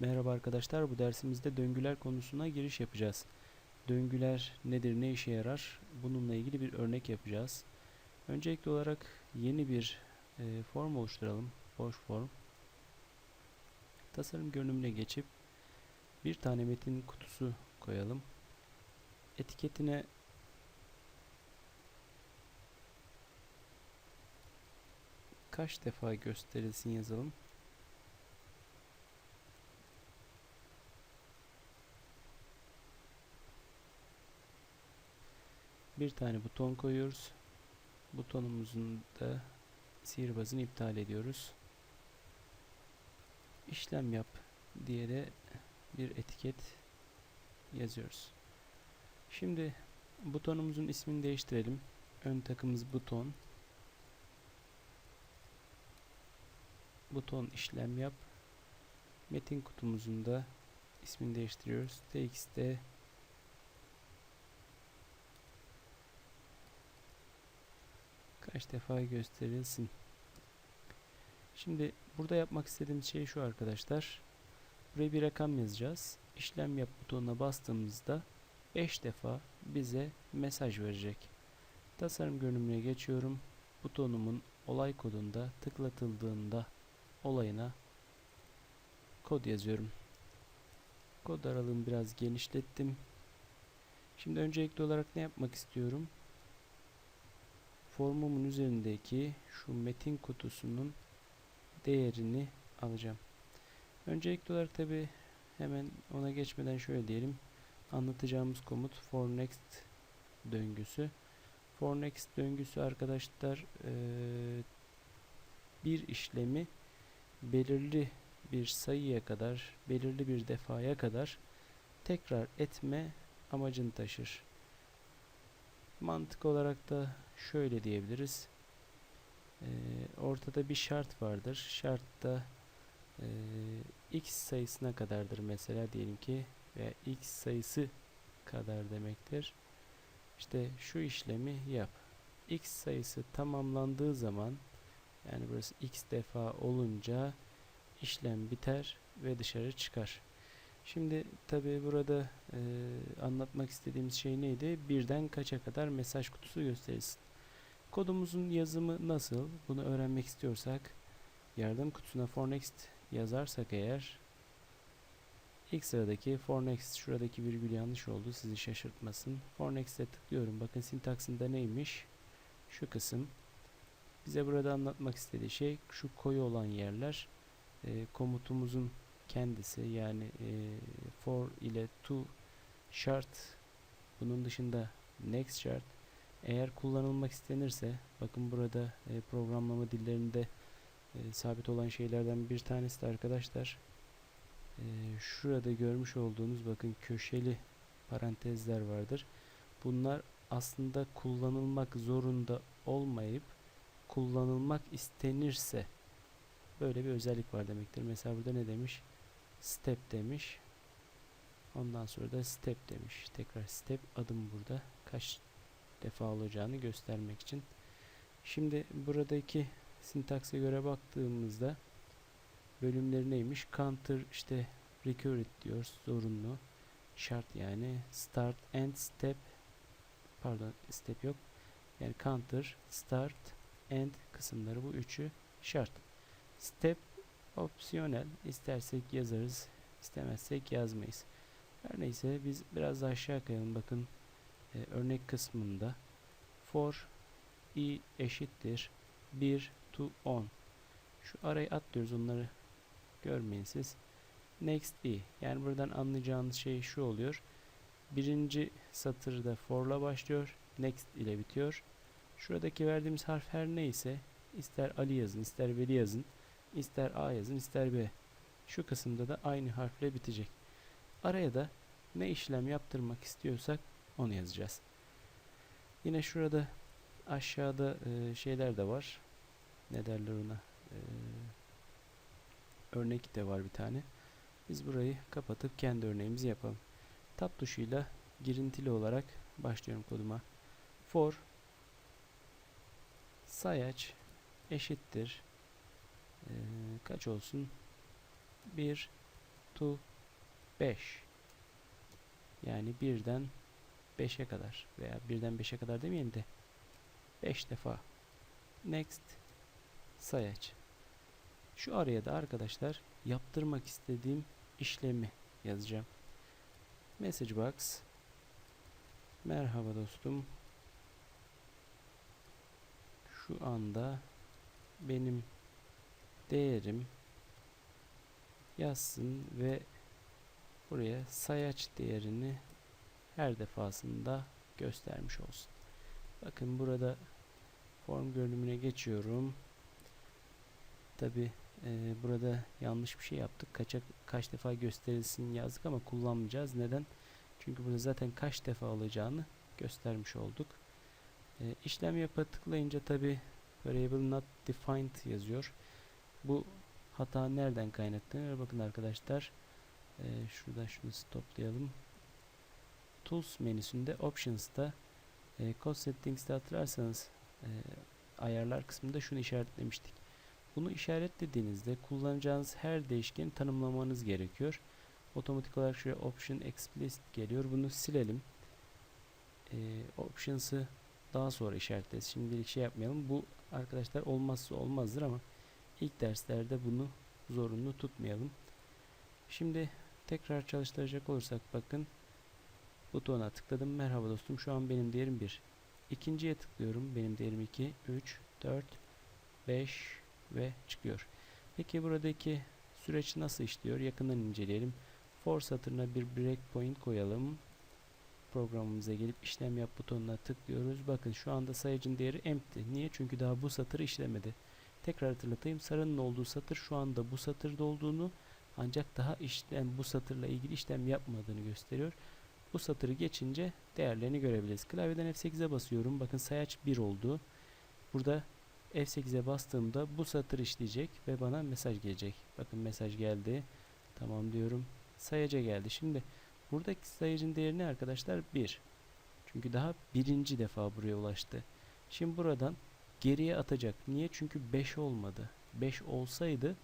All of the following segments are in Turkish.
Merhaba arkadaşlar, bu dersimizde döngüler konusuna giriş yapacağız. Döngüler nedir, ne işe yarar? Bununla ilgili bir örnek yapacağız. Öncelikli olarak yeni bir e, form oluşturalım, boş form. Tasarım görünümüne geçip bir tane metin kutusu koyalım. Etiketine kaç defa gösterilsin yazalım. Bir tane buton koyuyoruz. Butonumuzun da sihirbazını iptal ediyoruz. İşlem yap diye de bir etiket yazıyoruz. Şimdi butonumuzun ismini değiştirelim. Ön takımız buton. Buton işlem yap. Metin kutumuzun da ismini değiştiriyoruz. txt kaç defa gösterilsin. Şimdi burada yapmak istediğimiz şey şu arkadaşlar. Buraya bir rakam yazacağız. İşlem yap butonuna bastığımızda 5 defa bize mesaj verecek. Tasarım görünümüne geçiyorum. Butonumun olay kodunda tıklatıldığında olayına kod yazıyorum. Kod aralığımı biraz genişlettim. Şimdi öncelikli olarak ne yapmak istiyorum? Formumun üzerindeki şu metin kutusunun değerini alacağım. Öncelikli olarak tabi hemen ona geçmeden şöyle diyelim. Anlatacağımız komut for next döngüsü. For next döngüsü arkadaşlar bir işlemi belirli bir sayıya kadar, belirli bir defaya kadar tekrar etme amacını taşır. Mantık olarak da şöyle diyebiliriz. Ee, ortada bir şart vardır. Şartta e, x sayısına kadardır mesela diyelim ki veya x sayısı kadar demektir. İşte şu işlemi yap. x sayısı tamamlandığı zaman yani burası x defa olunca işlem biter ve dışarı çıkar. Şimdi tabi burada e, anlatmak istediğimiz şey neydi? Birden kaça kadar mesaj kutusu gösterilsin. Kodumuzun yazımı nasıl? Bunu öğrenmek istiyorsak yardım kutusuna for next yazarsak eğer ilk sıradaki for next şuradaki virgül yanlış oldu sizi şaşırtmasın. For next'e tıklıyorum. Bakın sintaksında neymiş? Şu kısım. Bize burada anlatmak istediği şey şu koyu olan yerler e, komutumuzun kendisi yani e, for ile to şart bunun dışında next şart eğer kullanılmak istenirse bakın burada e, programlama dillerinde e, sabit olan şeylerden bir tanesi de arkadaşlar e, şurada görmüş olduğunuz bakın köşeli parantezler vardır. Bunlar aslında kullanılmak zorunda olmayıp kullanılmak istenirse böyle bir özellik var demektir. Mesela burada ne demiş? Step demiş. Ondan sonra da step demiş. Tekrar step adım burada. Kaç defa olacağını göstermek için. Şimdi buradaki sintakse göre baktığımızda bölümleri neymiş? Counter işte recurrent diyor zorunlu şart yani start and step pardon step yok yani counter start and kısımları bu üçü şart step opsiyonel. İstersek yazarız istemezsek yazmayız. Her neyse biz biraz daha aşağı kayalım. Bakın e, örnek kısmında for i eşittir 1 to 10 şu arayı atlıyoruz onları görmeyin siz. Next i. Yani buradan anlayacağınız şey şu oluyor. Birinci satırda for'la başlıyor next ile bitiyor. Şuradaki verdiğimiz harf her neyse ister Ali yazın ister Veli yazın ister A yazın ister B şu kısımda da aynı harfle bitecek araya da ne işlem yaptırmak istiyorsak onu yazacağız. Yine şurada aşağıda e, şeyler de var. Ne derler ona? E, örnek de var bir tane. Biz burayı kapatıp kendi örneğimizi yapalım. Tab tuşuyla girintili olarak başlıyorum koduma. For sayaç eşittir e, kaç olsun? 1 to 5 yani birden 5'e kadar veya birden 5'e kadar demeyelim de 5 defa. Next sayaç şu araya da arkadaşlar yaptırmak istediğim işlemi yazacağım. Message box. Merhaba dostum. Şu anda benim değerim yazsın ve buraya sayaç değerini her defasında göstermiş olsun. Bakın burada form görünümüne geçiyorum. Tabi burada yanlış bir şey yaptık. Kaça, kaç defa gösterilsin yazdık ama kullanmayacağız. Neden? Çünkü burada zaten kaç defa alacağını göstermiş olduk. E, işlem yapa tıklayınca tabi variable not defined yazıyor. Bu hata nereden kaynaklanıyor? Bakın arkadaşlar e, şurada şunu stoplayalım. Tools menüsünde Options'ta e, Code Settings'te hatırlarsanız e, ayarlar kısmında şunu işaretlemiştik. Bunu işaretlediğinizde kullanacağınız her değişkeni tanımlamanız gerekiyor. Otomatik olarak şuraya Option Explicit geliyor. Bunu silelim. E, Options'ı daha sonra işaretleriz. Şimdilik şey yapmayalım. Bu arkadaşlar olmazsa olmazdır ama ilk derslerde bunu zorunlu tutmayalım. Şimdi tekrar çalıştıracak olursak bakın butona tıkladım. Merhaba dostum. Şu an benim değerim 1. İkinciye tıklıyorum. Benim değerim 2, 3, 4, 5 ve çıkıyor. Peki buradaki süreç nasıl işliyor? Yakından inceleyelim. For satırına bir breakpoint koyalım. Programımıza gelip işlem yap butonuna tıklıyoruz. Bakın şu anda sayacın değeri empty. Niye? Çünkü daha bu satırı işlemedi. Tekrar hatırlatayım. Sarının olduğu satır şu anda bu satırda olduğunu ancak daha işlem bu satırla ilgili işlem yapmadığını gösteriyor. Bu satırı geçince değerlerini görebiliriz. Klavyeden F8'e basıyorum. Bakın sayaç 1 oldu. Burada F8'e bastığımda bu satır işleyecek ve bana mesaj gelecek. Bakın mesaj geldi. Tamam diyorum. Sayaca geldi. Şimdi buradaki sayacın değeri ne arkadaşlar? 1. Çünkü daha birinci defa buraya ulaştı. Şimdi buradan geriye atacak. Niye? Çünkü 5 olmadı. 5 olsaydı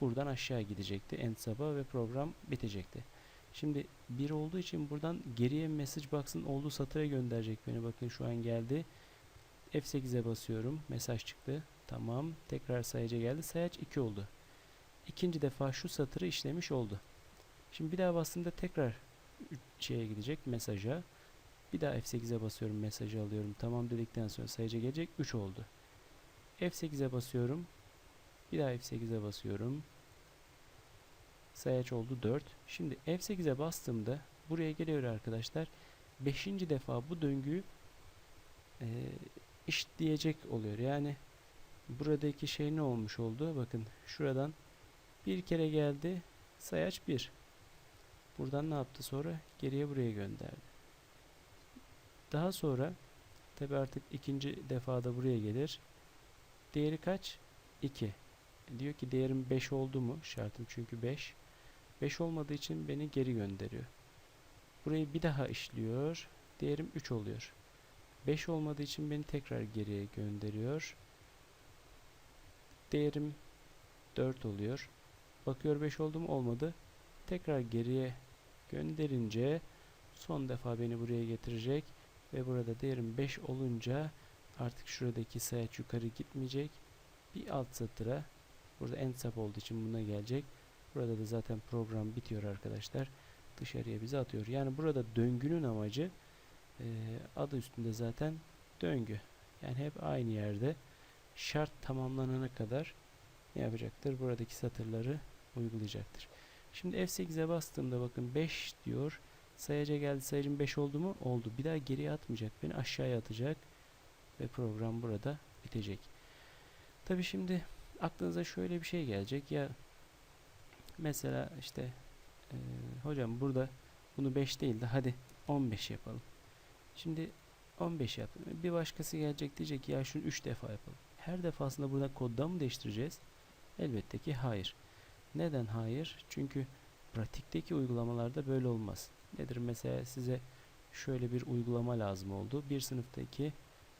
buradan aşağı gidecekti. End sabah ve program bitecekti. Şimdi 1 olduğu için buradan geriye message box'ın olduğu satıra gönderecek beni. Bakın şu an geldi. F8'e basıyorum. Mesaj çıktı. Tamam. Tekrar sayaca geldi. Sayaç 2 oldu. İkinci defa şu satırı işlemiş oldu. Şimdi bir daha bastığımda tekrar şeye gidecek mesaja. Bir daha F8'e basıyorum. Mesajı alıyorum. Tamam dedikten sonra sayaca gelecek. 3 oldu. F8'e basıyorum. Bir daha F8'e basıyorum. Sayaç oldu 4. Şimdi F8'e bastığımda buraya geliyor arkadaşlar. 5. defa bu döngüyü e, işleyecek oluyor. Yani buradaki şey ne olmuş oldu? Bakın şuradan bir kere geldi. Sayaç 1. Buradan ne yaptı sonra? Geriye buraya gönderdi. Daha sonra tabi artık ikinci defada buraya gelir. Değeri kaç? 2. Diyor ki değerim 5 oldu mu? Şartım çünkü 5. 5 olmadığı için beni geri gönderiyor. Burayı bir daha işliyor. Değerim 3 oluyor. 5 olmadığı için beni tekrar geriye gönderiyor. Değerim 4 oluyor. Bakıyor 5 oldu mu? Olmadı. Tekrar geriye gönderince son defa beni buraya getirecek ve burada değerim 5 olunca artık şuradaki sayaç yukarı gitmeyecek. Bir alt satıra burada end sub olduğu için buna gelecek. Burada da zaten program bitiyor arkadaşlar. Dışarıya bizi atıyor. Yani burada döngünün amacı e, adı üstünde zaten döngü. Yani hep aynı yerde şart tamamlanana kadar ne yapacaktır? Buradaki satırları uygulayacaktır. Şimdi F8'e bastığımda bakın 5 diyor. Sayaca geldi. Sayacım 5 oldu mu? Oldu. Bir daha geriye atmayacak. Beni aşağıya atacak. Ve program burada bitecek. Tabi şimdi aklınıza şöyle bir şey gelecek. Ya mesela işte e, hocam burada bunu 5 değil de hadi 15 yapalım. Şimdi 15 yap. Bir başkası gelecek diyecek ki ya şunu 3 defa yapalım. Her defasında burada kodda mı değiştireceğiz? Elbette ki hayır. Neden hayır? Çünkü pratikteki uygulamalarda böyle olmaz. Nedir mesela size şöyle bir uygulama lazım oldu. Bir sınıftaki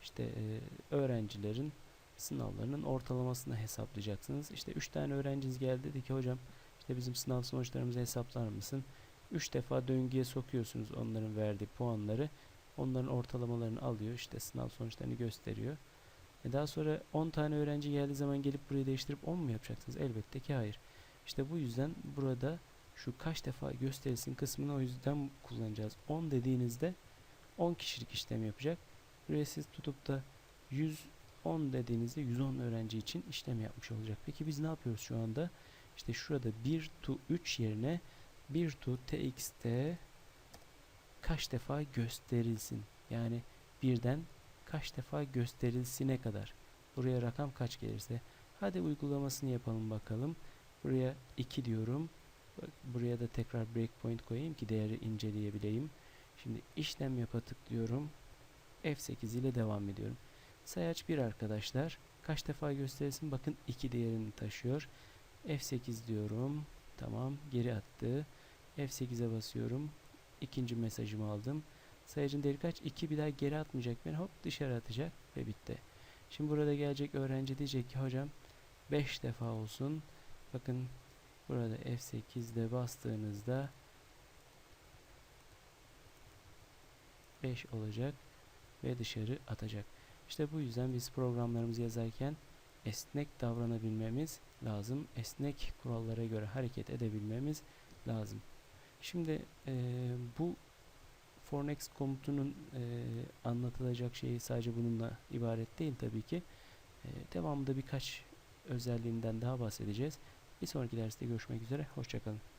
işte e, öğrencilerin sınavlarının ortalamasını hesaplayacaksınız. İşte 3 tane öğrenciniz geldi dedi ki hocam İşte bizim sınav sonuçlarımızı hesaplar mısın? 3 defa döngüye sokuyorsunuz onların verdiği puanları. Onların ortalamalarını alıyor. işte sınav sonuçlarını gösteriyor. E daha sonra 10 tane öğrenci geldiği zaman gelip burayı değiştirip 10 mu yapacaksınız? Elbette ki hayır. İşte bu yüzden burada şu kaç defa gösterilsin kısmını o yüzden kullanacağız. 10 dediğinizde 10 kişilik işlem yapacak. Buraya siz tutup da 110 dediğinizde 110 öğrenci için işlem yapmış olacak. Peki biz ne yapıyoruz şu anda? İşte şurada 1 to 3 yerine 1 to txt kaç defa gösterilsin. Yani birden kaç defa gösterilsine kadar. Buraya rakam kaç gelirse. Hadi uygulamasını yapalım bakalım. Buraya 2 diyorum. Buraya da tekrar breakpoint koyayım ki değeri inceleyebileyim. Şimdi işlem yapa tıklıyorum. F8 ile devam ediyorum. Sayaç 1 arkadaşlar. Kaç defa gösterilsin? Bakın 2 değerini taşıyor. F8 diyorum. Tamam. Geri attı. F8'e basıyorum. İkinci mesajımı aldım. Sayacın değeri kaç? 2 bir daha geri atmayacak beni. Hop dışarı atacak ve bitti. Şimdi burada gelecek öğrenci diyecek ki hocam 5 defa olsun. Bakın burada F8'de bastığınızda 5 olacak ve dışarı atacak. İşte bu yüzden biz programlarımızı yazarken esnek davranabilmemiz lazım. Esnek kurallara göre hareket edebilmemiz lazım. Şimdi e, bu for next komutunun e, anlatılacak şeyi sadece bununla ibaret değil tabii ki. E, devamında birkaç özelliğinden daha bahsedeceğiz. Bir sonraki derste görüşmek üzere. Hoşçakalın.